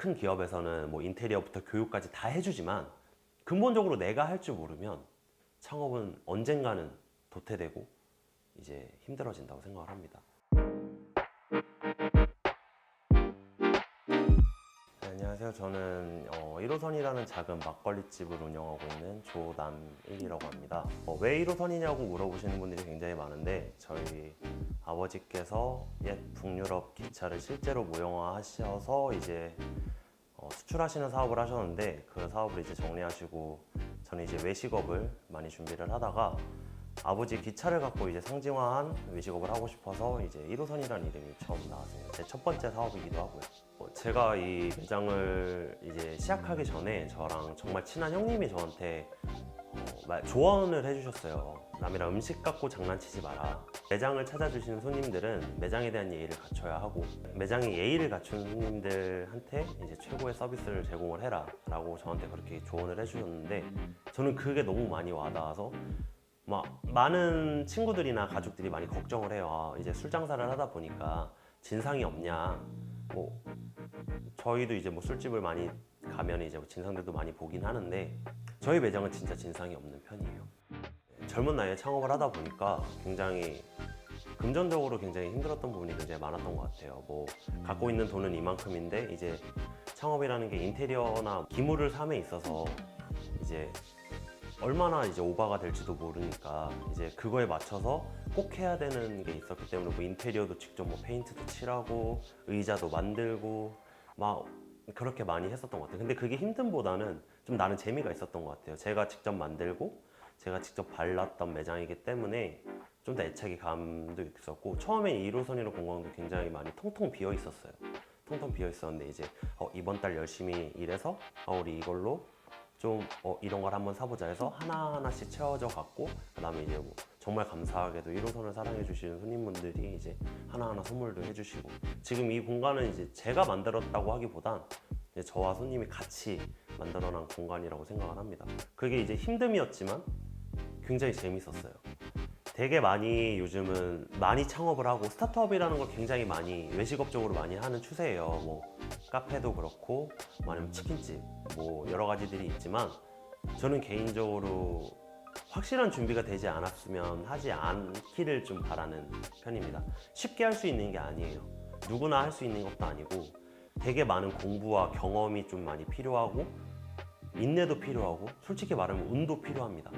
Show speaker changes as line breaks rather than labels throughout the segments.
큰 기업에서는 뭐 인테리어부터 교육까지 다 해주지만 근본적으로 내가 할 줄 모르면 창업은 언젠가는 도태되고 이제 힘들어진다고 생각을 합니다. 네, 안녕하세요. 저는 어, 1호선이라는 작은 막걸리집을 운영하고 있는 조남일이라고 합니다. 어, 왜 1호선이냐고 물어보시는 분들이 굉장히 많은데 저희 아버지께서 옛 북유럽 기차를 실제로 무형화하셔서 이제 어, 수출하시는 사업을 하셨는데 그 사업을 이제 정리하시고 저는 이제 외식업을 많이 준비를 하다가 아버지 기차를 갖고 이제 상징화한 외식업을 하고 싶어서 이제 1호선이라는 이름이 처음 나왔습니다. 제 첫 번째 사업이기도 하고요. 어, 제가 이 매장을 이제 시작하기 전에 저랑 정말 친한 형님이 저한테 어, 말- 조언을 해주셨어요. 남이랑 음식 갖고 장난치지 마라. 매장을 찾아주시는 손님들은 매장에 대한 예의를 갖춰야 하고 매장에 예의를 갖춘 손님들한테 이제 최고의 서비스를 제공을 해라 라고 저한테 그렇게 조언을 해주셨는데 저는 그게 너무 많이 와닿아서 막 많은 친구들이나 가족들이 많이 걱정을 해요. 아, 이제 술 장사를 하다 보니까 진상이 없냐. 뭐 저희도 이제 뭐 술집을 많이 가면 이제 뭐 진상들도 많이 보긴 하는데 저희 매장은 진짜 진상이 없는 편이에요. 젊은 나이에 창업을 하다 보니까 굉장히 금전적으로 굉장히 힘들었던 부분이 굉장히 많았던 것 같아요. 뭐 갖고 있는 돈은 이만큼인데 이제 창업이라는 게 인테리어나 기물을 삼에 있어서 이제 얼마나 이제 오바가 될지도 모르니까 이제 그거에 맞춰서 꼭 해야 되는 게 있었기 때문에 뭐 인테리어도 직접 뭐 페인트도 칠하고 의자도 만들고 막 그렇게 많이 했었던 것 같아요. 근데 그게 힘듦보다는 좀 나는 재미가 있었던 것 같아요. 제가 직접 만들고 제가 직접 발랐던 매장이기 때문에 좀 더 애착이 감도 있었고 처음에 1호선이랑 공항도 굉장히 많이 통통 비어 있었어요. 통통 비어 있었는데 이제 어, 이번 달 열심히 일해서 어, 우리 이걸로 좀 어, 이런 걸 한번 사보자 해서 하나하나씩 채워져 갔고 그다음에 이제 뭐 정말 감사하게도 1호선을 사랑해 주시는 손님분들이 이제 하나하나 선물도 해주시고 지금 이 공간은 이제 제가 만들었다고 하기보단 저와 손님이 같이 만들어낸 공간이라고 생각을 합니다. 그게 이제 힘듦이었지만 굉장히 재밌었어요. 되게 많이 요즘은 많이 창업을 하고 스타트업이라는 걸 굉장히 많이 외식업 쪽으로 많이 하는 추세예요. 뭐 카페도 그렇고 뭐 아니면 치킨집 뭐 여러 가지들이 있지만 저는 개인적으로 확실한 준비가 되지 않았으면 하지 않기를 좀 바라는 편입니다. 쉽게 할 수 있는 게 아니에요. 누구나 할 수 있는 것도 아니고 되게 많은 공부와 경험이 좀 많이 필요하고 인내도 필요하고 솔직히 말하면 운도 필요합니다.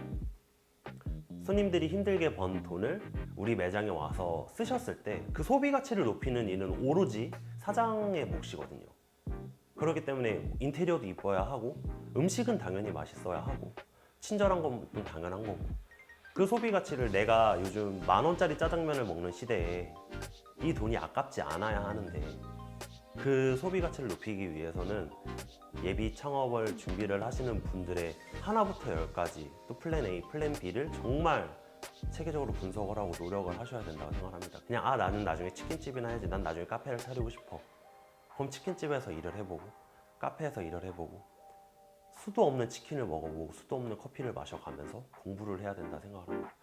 손님들이 힘들게 번 돈을 우리 매장에 와서 쓰셨을 때 그 소비 가치를 높이는 일은 오로지 사장의 몫이거든요. 그렇기 때문에 인테리어도 이뻐야 하고 음식은 당연히 맛있어야 하고 친절한 건 당연한 거고 그 소비 가치를 내가 요즘 만 원짜리 짜장면을 먹는 시대에 이 돈이 아깝지 않아야 하는데 그 소비 가치를 높이기 위해서는 예비 창업을 준비를 하시는 분들의 하나부터 열까지 또 플랜 A, 플랜 B를 정말 체계적으로 분석을 하고 노력을 하셔야 된다고 생각합니다. 그냥 아 나는 나중에 치킨집이나 해야지, 난 나중에 카페를 차리고 싶어. 그럼 치킨집에서 일을 해보고 카페에서 일을 해보고 수도 없는 치킨을 먹어보고 수도 없는 커피를 마셔가면서 공부를 해야 된다 생각을 합니다.